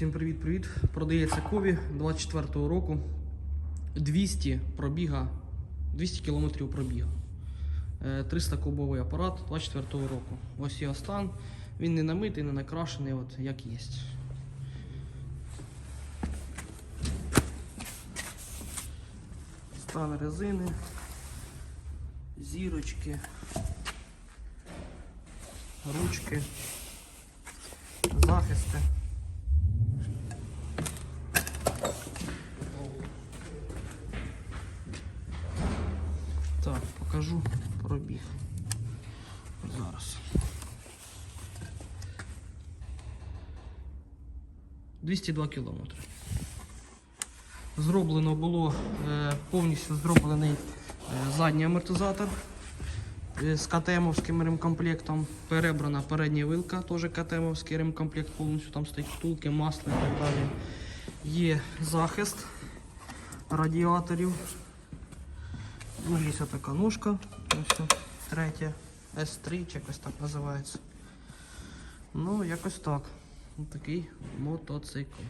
Всім привіт-привіт. Продається Кові 24-го року. 200 пробіга, 200 кілометрів пробіга. Е, 300 кубовий апарат 24-го року. Ось його стан. Він не намитий, не накрашений, от як є. Стан резини, зірочки, ручки, захисти. Так, покажу пробіг. Зараз. 202 кілометри. Зроблено було е, повністю зроблений е, задній амортизатор е, з КТМовським ремкомплектом. Перебрана передня вилка, теж КТМовський ремкомплект, повністю там стоять втулки, масло і так далі. Є захист радіаторів. Ну, є ось така ножка, ось третя, S3, чи якось так називається. Ну, якось так. Такий мотоцикл.